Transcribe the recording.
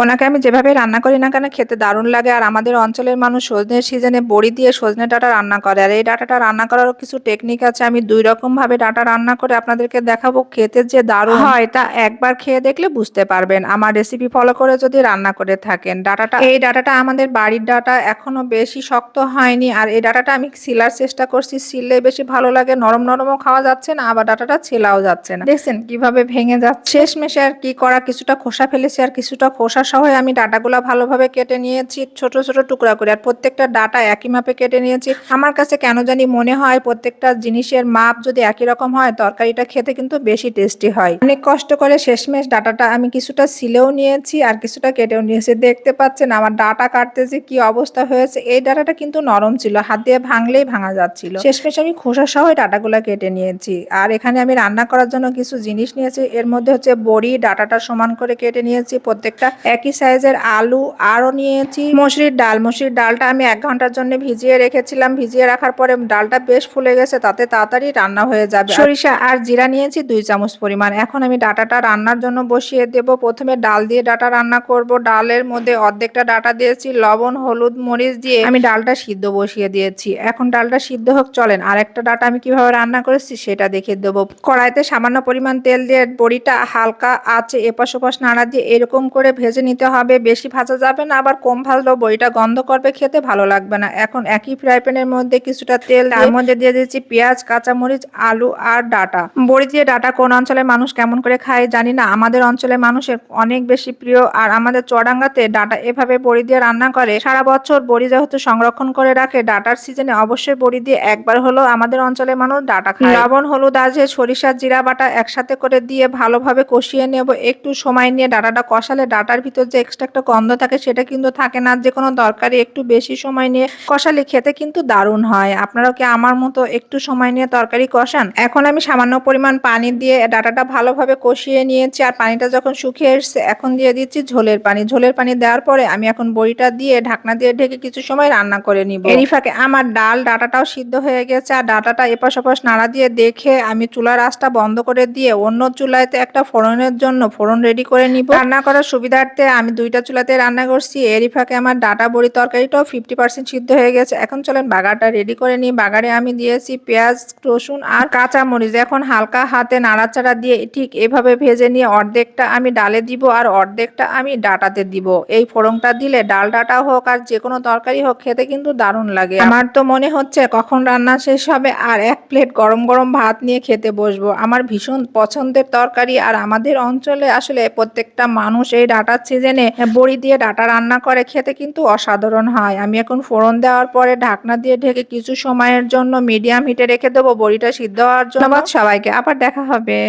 ওনাকে আমি যেভাবে রান্না করি না কেন, খেতে দারুণ লাগে। আর আমাদের অঞ্চলের মানুষ সজনের সিজনে বড়ি দিয়ে সজনে ডাটা রান্না করে। আর এই ডাটাটা রান্না করারও কিছু টেকনিক আছে। আমি দুই রকম ভাবে ডাঁটা রান্না করে আপনাদেরকে দেখাবো। খেতে যে দারুণ হয়, তা একবার খেয়ে দেখলে বুঝতে পারবেন। আমার রেসিপি ফলো করে যদি রান্না করে থাকেন, ডাটাটা এই ডাটাটা আমাদের বাড়ির ডাটা এখনও বেশি শক্ত হয়নি। আর এই ডাটাটা আমি সিলার চেষ্টা করছি সিললে বেশি ভালো লাগে। নরম নরমও খাওয়া যাচ্ছে না, আবার ডাটাটা ছেলাও যাচ্ছে না। দেখছেন কীভাবে ভেঙে যাচ্ছে। শেষমেশে আর কি করা, কিছুটা খোসা ফেলেছি আর কিছুটা খোসা সহ আমি ডাটাগুলো ভালোভাবে কেটে নিয়েছি, ছোট ছোট টুকরা করে। আর প্রত্যেকটা ডাটা একই মাপে কেটে নিয়েছি। আমার কাছে কেন জানি মনে হয় প্রত্যেকটা জিনিসের মাপ যদি একই রকম হয়, তরকারিটা খেতে কিন্তু বেশি টেস্টি হয়। অনেক কষ্ট করে শেষমেশ ডাটাটা আমি কিছুটা সিলেও নিয়েছি আর কিছুটা কেটেও নিয়েছি। দেখতে পাচ্ছেন আমার ডাটা কাটতে যে কি অবস্থা হয়েছে। এই ডাটাটা কিন্তু নরম ছিল, হাত দিয়ে ভাঙলেই ভাঙা যাচ্ছিল। শেষমেশ আমি খোসা সহ ডাটাগুলো কেটে নিয়েছি। আর এখানে আমি রান্না করার জন্য কিছু জিনিস নিয়েছি। এর মধ্যে হচ্ছে বড়ি, ডাটাটা সমান করে কেটে নিয়েছি। প্রত্যেকটা একই সাইজের আলু, আরও নিয়েছি। মসুরির ডাল, মসুরির ডালটা আমি এক ঘণ্টার জন্য ভিজিয়ে রেখেছিলাম। ভিজিয়ে রাখার পরে ডালটা বেশ ফুলে গেছে, তাতে তাড়াতাড়ি রান্না হয়ে যাবে। সরিষা আর জিরা নিয়েছি দুই চামচ পরিমাণ। এখন আমি ডাটাটা রান্নার জন্য বসিয়ে দেব। প্রথমে ডাল দিয়ে ডাটা রান্না করব। ডালের মধ্যে অর্ধেকটা ডাটা দিয়েছি, লবণ, হলুদ, মরিচ দিয়ে আমি ডালটা সিদ্ধ বসিয়ে দিয়েছি। এখন ডালটা সিদ্ধ হোক, চলেন। আর একটা ডাটা আমি কীভাবে রান্না করেছি সেটা দেখিয়ে দেবো। কড়াইতে সামান্য পরিমাণ তেল দিয়ে বড়িটা হালকা আছে এপাশ ওপাশ নাড়া দিয়ে এরকম করে ভেজে নিতে হবে, বেশি ভাজা যাবে না, আবার কম ভাজলেও বড়িটা গন্ধ করবে, খেতে ভালো লাগবে না। এখন একই ফ্রাই প্যানের মধ্যে কিছুটা তেল তার মধ্যে দিয়ে দিয়েছি পেঁয়াজ, কাঁচামরিচ, আলু আর ডাটা। বড়ি দিয়ে ডাটা কোন অঞ্চলের মানুষ কেমন করে খায় জানি না। আমাদের অঞ্চলে মানুষের অনেক বেশি প্রিয় আর আমাদের চড়াঙ্গাতে ডাটা এভাবে বড়ি দিয়ে রান্না করে। সারা বছর বড়ি যেহেতু সংরক্ষণ করে রাখে, ডাটার সিজনে অবশ্যই বড়ি দিয়ে একবার হলো আমাদের অঞ্চলের মানুষ ডাটা খায়। লবণ, হলুদ যে সরিষার জিরা বাটা একসাথে করে দিয়ে ভালোভাবে কষিয়ে নেব। একটু সময় নিয়ে ডাটাটা কষালে ডাটার ভিতর যে এক্সট্রা একটা গন্ধ থাকে সেটা কিন্তু থাকে না। যে কোনো তরকারি একটু বেশি সময় নিয়ে কষালে খেতে কিন্তু দারুণ হয়। আপনারাও কি আমার মতো একটু সময় নিয়ে তরকারি কষান? এখন আমি সামান্য পরিমাণ পানি দিয়ে ডাটাটা ভালোভাবে কষিয়ে নিয়েছি আর পানিটা যখন শুকিয়ে এসছে, এখন দিয়ে দিচ্ছি ঝোলের পানি। ঝোলের পানি দেওয়ার পরে আমি এখন বড়িটা দিয়ে ঢাকনা দিয়ে ঢেকে কিছু সময় রান্না করে নিব। এরই ফাঁকে আমার ডাল ডাটাটাও সিদ্ধ হয়ে গেছে আর ডাটাটা এপাশ ওপাশ নাড়া দিয়ে দেখে আমি চুলার আঁচটা বন্ধ করে দিয়ে অন্য চুলাতে একটা ফোড়নের জন্য ফোড়ন রেডি করে নিব। রান্না করার সুবিধার্থে আমি দুইটা চুলাতে রান্না করছি। এরই ফাঁকে আমার ডাটা বড়ি তরকারিটাও ফিফটি পার্সেন্ট সিদ্ধ হয়ে গেছে। এখন চলেন বাগারটা রেডি করে নিই। বাগারে আমি দিয়েছি পেঁয়াজ, রসুন আর কাঁচা মরিচ এখন হালকা হাতে নাড়াচাড়া দিয়ে ঠিক এভাবে ভেজে নিয়ে অর্ধেকটা আমি ডালে দিব আর অর্ধেকটা আমি ডাটাতে দিব। এই ফোড়নটা দিলে ডাল ডাটা হোক আর যে কোনো তরকারি হোক খেতে কিন্তু দারুণ লাগে। আমার তো মনে হচ্ছে কখন রান্না শেষ হবে আর এক প্লেট গরম গরম ভাত নিয়ে খেতে বসবো। আমার ভীষণ পছন্দের তরকারি আর আমাদের অঞ্চলে আসলে প্রত্যেকটা মানুষ এই ডাটার সিজনে বড়ি দিয়ে ডাটা রান্না করে খেতে কিন্তু অসাধারণ হয়। আমি এখন ফোড়ন দেওয়ার পরে ঢাকনা দিয়ে ঢেকে কিছু সময়ের জন্য মিডিয়াম হিটে রেখে দেবো। বড়িটা সিদ্ধ হওয়ার জন্য। সবাইকে। আবার দেখা হবে।